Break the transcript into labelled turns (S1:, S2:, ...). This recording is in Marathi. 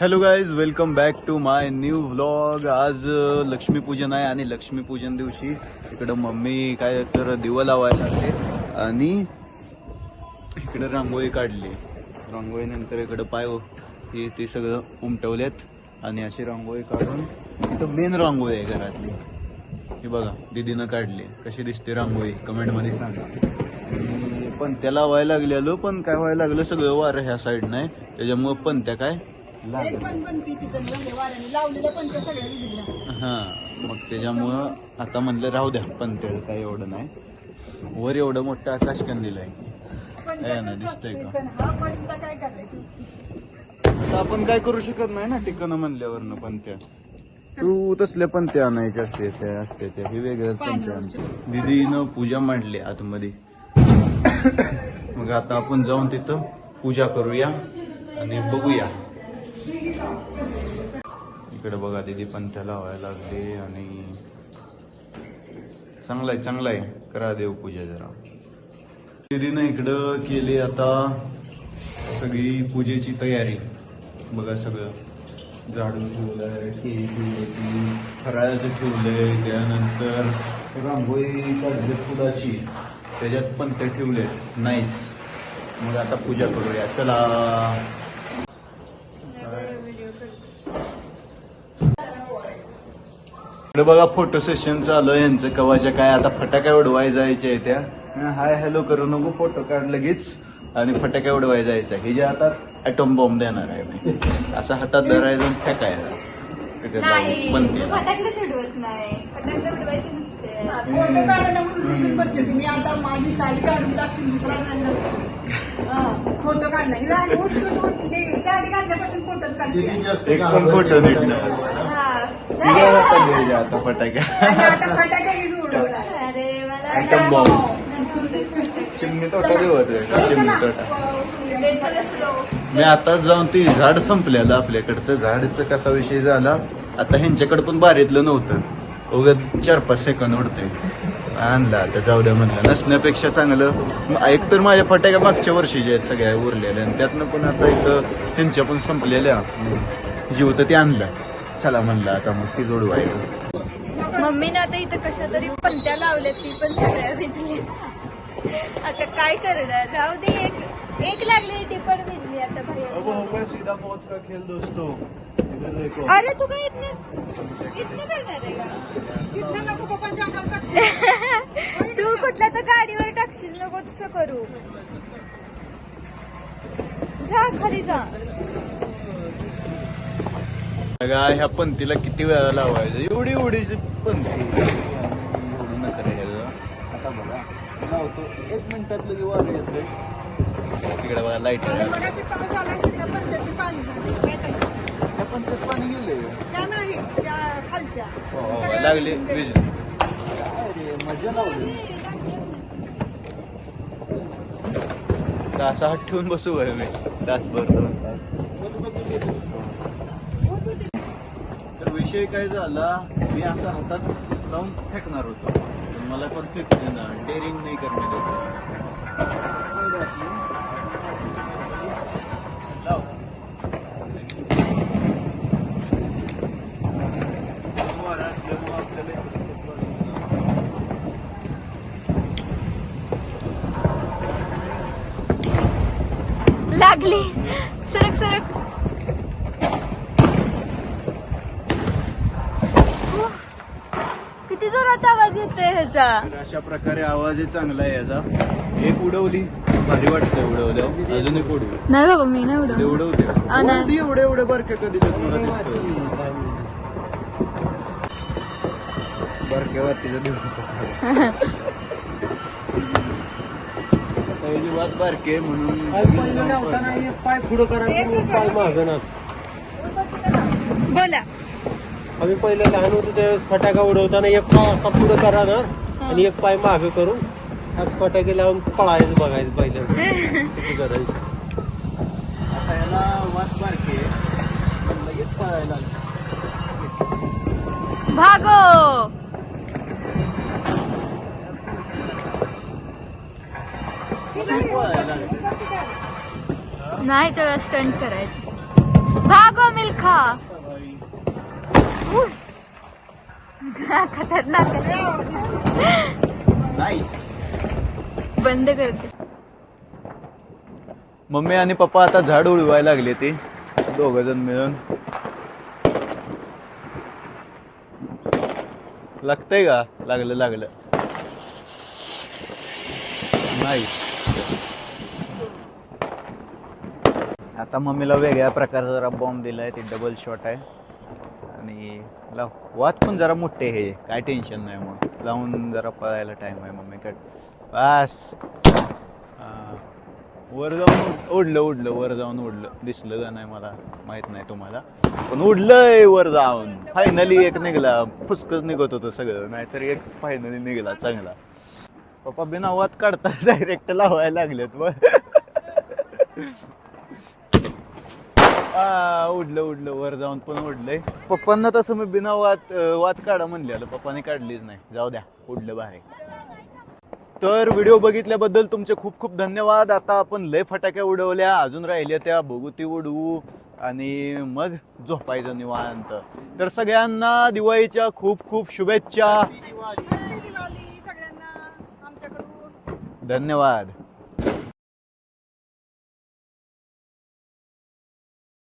S1: Hello guys welcome back to my new vlog आज लक्ष्मीपूजन आहे आणि लक्ष्मीपूजन दिवशी इकडं मम्मी काय तर दिवं लावायला लागले आणि इकडं रांगोळी काढली. रांगोळीनंतर इकडं पाय हे ते सगळं उमटवलेत आणि अशी रांगोळी काढून इथं मेन रांगोळी आहे घरातली. हे बघा दीदीनं काढली. कशी दिसते रांगोळी? कमेंटमध्ये सांगा. पण त्याला व्हायला लागलेलो पण काय व्हायला लागलं सगळं वारं ह्या साईड नाही. त्याच्यामुळं पण त्या काय
S2: पण वाऱ्याने. लावलेलं पण सगळ्या विजल्या
S1: हा मग त्याच्यामुळं आता म्हणलं राहू द्या पण ते काय एवढं नाही. वर एवढं मोठं आकाश कंदील आहे
S2: पण
S1: आहे ना, दिसतंय का?
S2: हा आता काय करायचं?
S1: आता आपण काय करू शकत नाही ना ठिकाणं म्हणल्यावरनं पण त्या. तू तसल्या पण त्या आणायच्या असते त्या असते त्या. हे वेगळ्याच पण त्या. दिदीनं पूजा मांडली आतमध्ये. मग आता आपण जाऊन तिथं पूजा करूया आणि बघूया. इकडे बघा दिदी पण त्याला व्हायला लागले आणि चांगलाय चांगलाय. करा देवपूजा जरा. दिदीनं इकडं केली आता सगळी पूजेची तयारी. बघा सगळं. झाडून ठेवलंय केळी ठेवली फराळाचं ठेवलंय त्यानंतर रांगोळी काढली फुलाची. त्याच्यात पण ते ठेवले नाईस मग आता पूजा करूया. चला. बघा फोटो सेशन चालू आहे. यांचं कवाच्या काय आता फटाक्या उडवाय जायच्या आहे त्या हाय हॅलो करू नको फोटो काढ लगेच. आणि फटाक्या उडवाय जायचं हे जे आता ॲटॉम बॉम्ब देणार आहे असं हातात धरायचं आणि फेकायला. बनते
S2: फोटो फोटो काढला
S1: एक पण फोटो नीट आता फटाक्या
S2: आता
S1: चिमणी तोटा देऊ होते चिमणी तोटा मी आताच जाऊन ती झाड संपलेलं आपल्याकडचं. झाडचं कसा विषय झाला? आता ह्यांच्याकडे पण बारीतलं नव्हतं. उगत चार पाच सेकंद उडते आणला आता जाऊ द्या म्हणलं. नसण्यापेक्षा चांगलं. एक तर माझ्या फटाक्या मागच्या वर्षीच्या आहेत सगळ्या उरलेल्या. आणि त्यातनं पण आता इथं ह्यांच्या पण संपलेल्या. जीव तर ते आणला. चला म्हणलं आता मग ती जोडवायला
S3: मम्मीनं आता इथं कशा तरी पंत्या लावल्या ती पण सगळ्या भिजली. आता काय करणार? राहू दे एक एक लागली ती पण भिजली आता बाहेर.
S1: सीधा मौत का खेल दोस्तों.
S3: अरे तू काय इथनं इथनं करणार आहे का. तू कुठल्या तर गाडीवर टाकशील नको तसं करू. जा खाली जा.
S1: बघा ह्या पंथीला किती वेळा लावायचं? एवढी एवढीची पंथी एवढं न करायचं आता बघा. लावतो. एक मिनिटात लगे वारं येतोय. तिकडे बघा
S2: लाइट पाऊस आला असेल त्या पद्धती पाणी झालं. काय करायचं?
S1: त्या पंथीत पाणी गेले
S2: त्या नाही त्या खालच्या.
S1: हो, लागले वीज. मजा लावली. असा हात ठेवून बसू बरं मी. तासभर दोन तास. विषय काय झाला मी असं हातात लावून फेकणार होतो. पण मला पण फेकू देणार डेअरिंग नाही करण्यात असल्यामुळं आपल्याला
S3: लागली. सरक सरक. किती जोरात आवाज येतोय ह्याचा.
S1: तर अशा प्रकारे आवाज आहे चांगला आहे याचा. एक उडवली. भारी वाटतं उडवल्यावर. अजून एक उडवी.
S3: नाही बाबा मी नाही
S1: ते
S3: उडव
S1: उडवते.
S3: आ, नाही.
S1: एवढे एवढे बारक्या कधी देत मला दिसतं बारक्या बारकी आहे म्हणून
S4: पाय पुढं करायचं पाय मागणार
S3: बोला.
S4: आम्ही पहिले लहान होतो त्यावेळेस फटाका उडवताना एक पाय असा पुढं करायला आणि एक पाय मागे करून आज फटाके लावून पळायचं बघायचं पहिलं. कसं करायचं
S1: आता याला वाट बारकी लगेच पळायला.
S3: भागो. नाही त्याला स्टंट करायचं. भागो मिल्क खतरनाक बंद करते
S1: मम्मी आणि पप्पा आता झाड उडवायला लागले ते. दोघ जण मिळून. लागतंय का? लागलं लागलं. नाही आता मम्मीला वेगळ्या प्रकारचा जरा बॉम्ब दिलाय ते डबल शॉट आहे. आणि लाव वात पण जरा मोठे हे काय टेन्शन नाही मग. लावून जरा पळायला टाइम आहे मम्मीकडे. बस. वर जाऊन उडलं उडलं वर जाऊन उडलं. दिसलं का नाही मला? माहीत नाही तुम्हाला. पण उडलंय वर जाऊन. फायनली एक निघला. फुसकच निघत होतं सगळं. नाहीतर एक फायनली निघला चांगला. पप्पा बिना वाद काढता डायरेक्ट लावायला लागलेत मग आ, उडलं उडलं वर जाऊन पण उडलंय. पप्पांना तसं मी बिना वाद वाद काढा म्हणलेलं पप्पाने काढलीच नाही. जाऊ द्या उडलं बाहेर तर व्हिडिओ बघितल्याबद्दल तुमचे खूप खूप धन्यवाद. आता आपण लय फटाक्या उडवल्या अजून राहिल्या त्या बघू ती उडवू आणि मग झोपायचं निवांत. तर सगळ्यांना दिवाळीच्या खूप खूप शुभेच्छा. धन्यवाद.